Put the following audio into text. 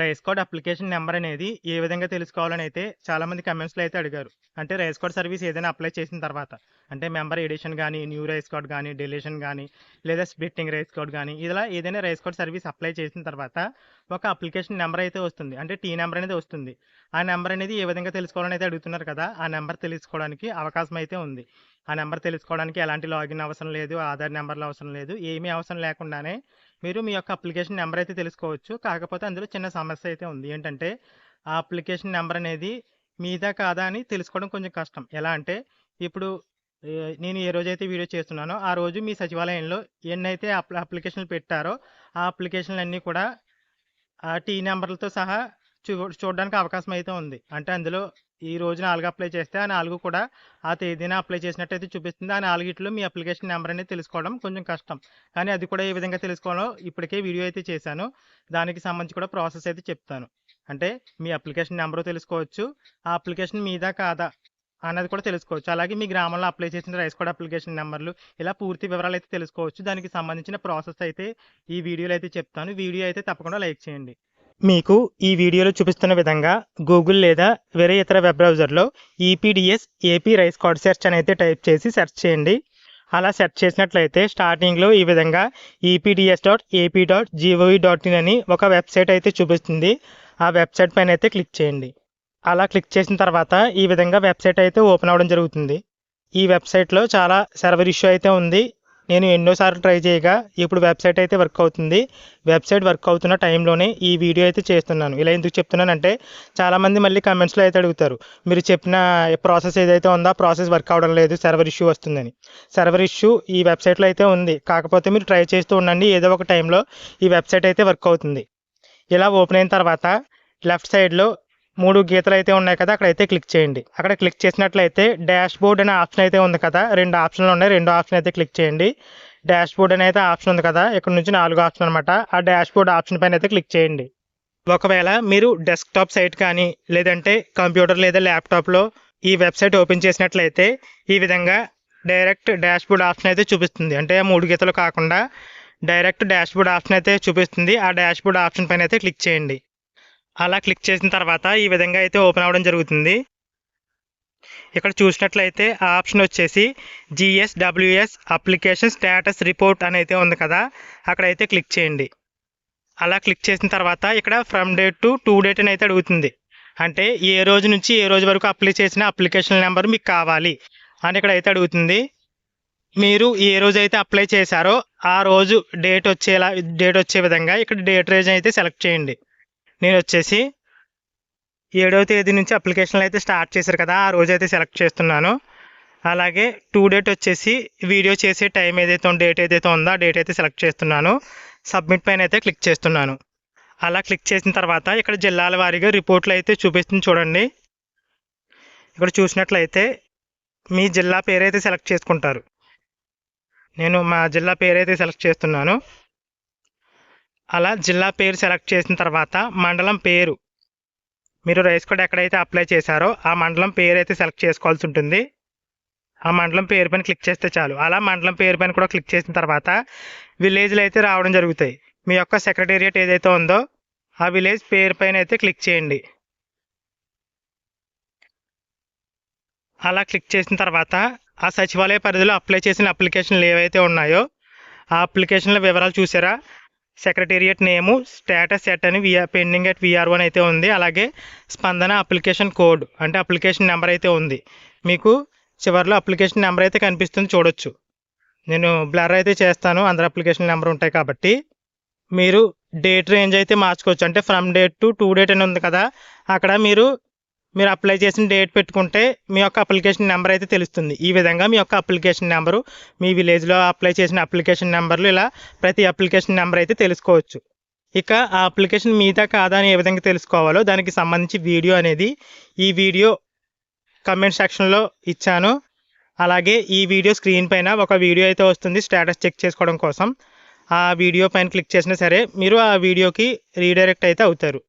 Rice card application number అనేది ఏ విధంగా తెలుసుకోవాలని అయితే చాలామంది కమెంట్స్లో అయితే అడిగారు. అంటే రైస్ కార్డ్ సర్వీస్ ఏదైనా అప్లై చేసిన తర్వాత అంటే మెంబర్ ఎడిషన్ కానీ న్యూ రైస్ కార్డ్ కానీ డెలిషన్ కానీ లేదా స్ప్లిట్టింగ్ రైస్ కార్డ్ కానీ ఇలా ఏదైనా రైస్ కార్డ్ సర్వీస్ అప్లై చేసిన తర్వాత ఒక అప్లికేషన్ నెంబర్ అయితే వస్తుంది. అంటే టీ నెంబర్ అనేది వస్తుంది. ఆ నెంబర్ అనేది ఏ విధంగా తెలుసుకోవాలని అయితే అడుగుతున్నారు కదా ఆ నెంబర్ తెలుసుకోవడానికి అవకాశం అయితే ఉంది. ఆ నెంబర్ తెలుసుకోవడానికి ఎలాంటి లాగిన్ అవసరం లేదు ఆధార్ నెంబర్లు అవసరం లేదు ఏమీ అవసరం లేకుండానే మీరు మీ యొక్క అప్లికేషన్ నెంబర్ అయితే తెలుసుకోవచ్చు. కాకపోతే అందులో చిన్న సమస్య అయితే ఉంది. ఏంటంటే ఆ అప్లికేషన్ నెంబర్ అనేది మీదా కాదా అని తెలుసుకోవడం కొంచెం కష్టం. ఎలా అంటే ఇప్పుడు నేను ఏ రోజైతే వీడియో చేస్తున్నానో ఆ రోజు మీ సచివాలయంలో ఎన్నైతే అప్లికేషన్లు పెట్టారో ఆ అప్లికేషన్లు అన్నీ కూడా ఆ టీ నెంబర్లతో సహా చూ చూడడానికి అవకాశం అయితే ఉంది. అంటే అందులో ఈ రోజు నాలుగు అప్లై చేస్తే ఆ నాలుగు కూడా ఆ తేదీన అప్లై చేసినట్టయితే చూపిస్తుంది. ఆ నాలుగిట్లో మీ అప్లికేషన్ నెంబర్ అనేది తెలుసుకోవడం కొంచెం కష్టం. కానీ అది కూడా ఏ విధంగా తెలుసుకోవాలో ఇప్పటికే వీడియో అయితే చేశాను. దానికి సంబంధించి కూడా ప్రాసెస్ అయితే చెప్తాను. అంటే మీ అప్లికేషన్ నెంబరు తెలుసుకోవచ్చు. ఆ అప్లికేషన్ మీదా కాదా అన్నది కూడా తెలుసుకోవచ్చు. అలాగే మీ గ్రామంలో అప్లై చేసిన రైస్ కోడ్ అప్లికేషన్ నెంబర్లు ఇలా పూర్తి వివరాలు అయితే తెలుసుకోవచ్చు. దానికి సంబంధించిన ప్రాసెస్ అయితే ఈ వీడియోలో అయితే చెప్తాను. వీడియో అయితే తప్పకుండా లైక్ చేయండి. మీకు ఈ వీడియోలో చూపిస్తున్న విధంగా గూగుల్ లేదా వేరే ఇతర వెబ్ బ్రౌజర్లో EPDS AP rice card search అని అయితే టైప్ చేసి సెర్చ్ చేయండి. అలా సెర్చ్ చేసినట్లయితే స్టార్టింగ్లో ఈ విధంగా EPDS dot AP dot gov dot in అని ఒక వెబ్సైట్ అయితే చూపిస్తుంది. ఆ వెబ్సైట్ పైన అయితే క్లిక్ చేయండి. అలా క్లిక్ చేసిన తర్వాత ఈ విధంగా వెబ్సైట్ అయితే ఓపెన్ అవ్వడం జరుగుతుంది. ఈ వెబ్సైట్లో చాలా సర్వర్ ఇష్యూ అయితే ఉంది. నేను ఎన్నోసార్లు ట్రై చేయగా ఇప్పుడు వెబ్సైట్ అయితే వర్క్ అవుతుంది. వెబ్సైట్ వర్క్ అవుతున్న టైంలోనే ఈ వీడియో అయితే చేస్తున్నాను. ఇలా ఎందుకు చెప్తున్నానంటే చాలామంది మళ్ళీ కమెంట్స్లో అయితే అడుగుతారు మీరు చెప్పిన ప్రాసెస్ ఏదైతే ఉందో ఆ ప్రాసెస్ వర్క్ అవడం లేదు సర్వర్ ఇష్యూ వస్తుందని. సర్వర్ ఇష్యూ ఈ వెబ్సైట్లో అయితే ఉంది. కాకపోతే మీరు ట్రై చేస్తూ ఉండండి ఏదో ఒక టైంలో ఈ వెబ్సైట్ అయితే వర్క్ అవుతుంది. ఇలా ఓపెన్ అయిన తర్వాత లెఫ్ట్ సైడ్లో మూడు గీతలు అయితే ఉన్నాయి కదా అక్కడ అయితే క్లిక్ చేయండి. అక్కడ క్లిక్ చేసినట్లయితే డాష్ బోర్డ్ అనే ఆప్షన్ అయితే ఉంది కదా రెండు ఆప్షన్లు ఉన్నాయి రెండు ఆప్షన్ అయితే క్లిక్ చేయండి. డాష్ బోర్డ్ అనే అయితే ఆప్షన్ ఉంది కదా ఇక్కడ నుంచి నాలుగు ఆప్షన్ అనమాట ఆ డాష్ బోర్డ్ ఆప్షన్ పైన అయితే క్లిక్ చేయండి. ఒకవేళ మీరు డెస్క్టాప్ సైట్ కానీ లేదంటే కంప్యూటర్ లేదా ల్యాప్టాప్లో ఈ వెబ్సైట్ ఓపెన్ చేసినట్లయితే ఈ విధంగా డైరెక్ట్ డాష్ బోర్డ్ ఆప్షన్ అయితే చూపిస్తుంది. అంటే ఆ మూడు గీతలు కాకుండా డైరెక్ట్ డాష్ బోర్డ్ ఆప్షన్ అయితే చూపిస్తుంది. ఆ డాష్ బోర్డ్ ఆప్షన్ పైన అయితే క్లిక్ చేయండి. అలా క్లిక్ చేసిన తర్వాత ఈ విధంగా అయితే ఓపెన్ అవ్వడం జరుగుతుంది. ఇక్కడ చూసినట్లయితే ఆ ఆప్షన్ వచ్చేసి జిఎస్డబ్ల్యూఎస్ అప్లికేషన్ స్టేటస్ రిపోర్ట్ అని అయితే ఉంది కదా అక్కడైతే క్లిక్ చేయండి. అలా క్లిక్ చేసిన తర్వాత ఇక్కడ from date to to date అని అయితే అడుగుతుంది. అంటే ఏ రోజు నుంచి ఏ రోజు వరకు అప్లై చేసిన అప్లికేషన్ నెంబర్ మీకు కావాలి అని ఇక్కడ అయితే అడుగుతుంది. మీరు ఏ రోజు అయితే అప్లై చేశారో ఆ రోజు డేట్ వచ్చేలా డేట్ వచ్చే విధంగా ఇక్కడ డేట్ రేంజ్ అయితే సెలెక్ట్ చేయండి. నేను వచ్చేసి ఏడవ తేదీ నుంచి అప్లికేషన్లు అయితే స్టార్ట్ చేశారు కదా ఆ రోజు అయితే సెలెక్ట్ చేస్తున్నాను. అలాగే టూ డేట్ వచ్చేసి వీడియో చేసే టైం ఏదైతే ఉందో డేట్ ఏదైతే ఉందో ఆ డేట్ అయితే సెలెక్ట్ చేస్తున్నాను. సబ్మిట్ పైన అయితే క్లిక్ చేస్తున్నాను. అలా క్లిక్ చేసిన తర్వాత ఇక్కడ జిల్లాల వారీగా రిపోర్ట్లు అయితే చూపిస్తుంది చూడండి. ఇక్కడ చూసినట్లయితే మీ జిల్లా పేరైతే సెలెక్ట్ చేసుకుంటారు. నేను మా జిల్లా పేరైతే సెలెక్ట్ చేస్తున్నాను. అలా జిల్లా పేరు సెలెక్ట్ చేసిన తర్వాత మండలం పేరు. మీరు రైస్ కోడ్ ఎక్కడైతే అప్లై చేశారో ఆ మండలం పేరు అయితే సెలెక్ట్ చేసుకోవాల్సి ఉంటుంది. ఆ మండలం పేరు పైన క్లిక్ చేస్తే చాలు. అలా మండలం పేరు పైన కూడా క్లిక్ చేసిన తర్వాత విలేజ్లు అయితే రావడం జరుగుతాయి. మీ యొక్క సెక్రటేరియట్ ఏదైతే ఉందో ఆ విలేజ్ పేరు పైన అయితే క్లిక్ చేయండి. అలా క్లిక్ చేసిన తర్వాత ఆ సచివాలయ పరిధిలో అప్లై చేసిన అప్లికేషన్లు ఏవైతే ఉన్నాయో ఆ అప్లికేషన్ల వివరాలు చూసారా? సెక్రటేరియట్ నేము స్టేటస్ ఎట్ అని VR pending at VR one అయితే ఉంది. అలాగే స్పందన అప్లికేషన్ కోడ్ అంటే అప్లికేషన్ నెంబర్ అయితే ఉంది. మీకు చివరిలో అప్లికేషన్ నెంబర్ అయితే కనిపిస్తుంది చూడొచ్చు. నేను బ్లర్ అయితే చేస్తాను అందరు అప్లికేషన్ నెంబర్ ఉంటాయి కాబట్టి. మీరు డేట్ రేంజ్ అయితే మార్చుకోవచ్చు. అంటే from date to to date అని ఉంది కదా అక్కడ మీరు మీరు అప్లై చేసిన డేట్ పెట్టుకుంటే మీ యొక్క అప్లికేషన్ నెంబర్ అయితే తెలుస్తుంది. ఈ విధంగా మీ యొక్క అప్లికేషన్ నెంబరు మీ విలేజ్లో అప్లై చేసిన అప్లికేషన్ నెంబర్లు ఇలా ప్రతి అప్లికేషన్ నెంబర్ అయితే తెలుసుకోవచ్చు. ఇక ఆ అప్లికేషన్ మీదా కాదా అని ఏ విధంగా తెలుసుకోవాలో దానికి సంబంధించి వీడియో అనేది ఈ వీడియో కమెంట్ సెక్షన్లో ఇచ్చాను. అలాగే ఈ వీడియో స్క్రీన్ పైన ఒక వీడియో అయితే వస్తుంది స్టేటస్ చెక్ చేసుకోవడం కోసం. ఆ వీడియో పైన క్లిక్ చేసినా సరే మీరు ఆ వీడియోకి రీడైరెక్ట్ అయితే అవుతారు.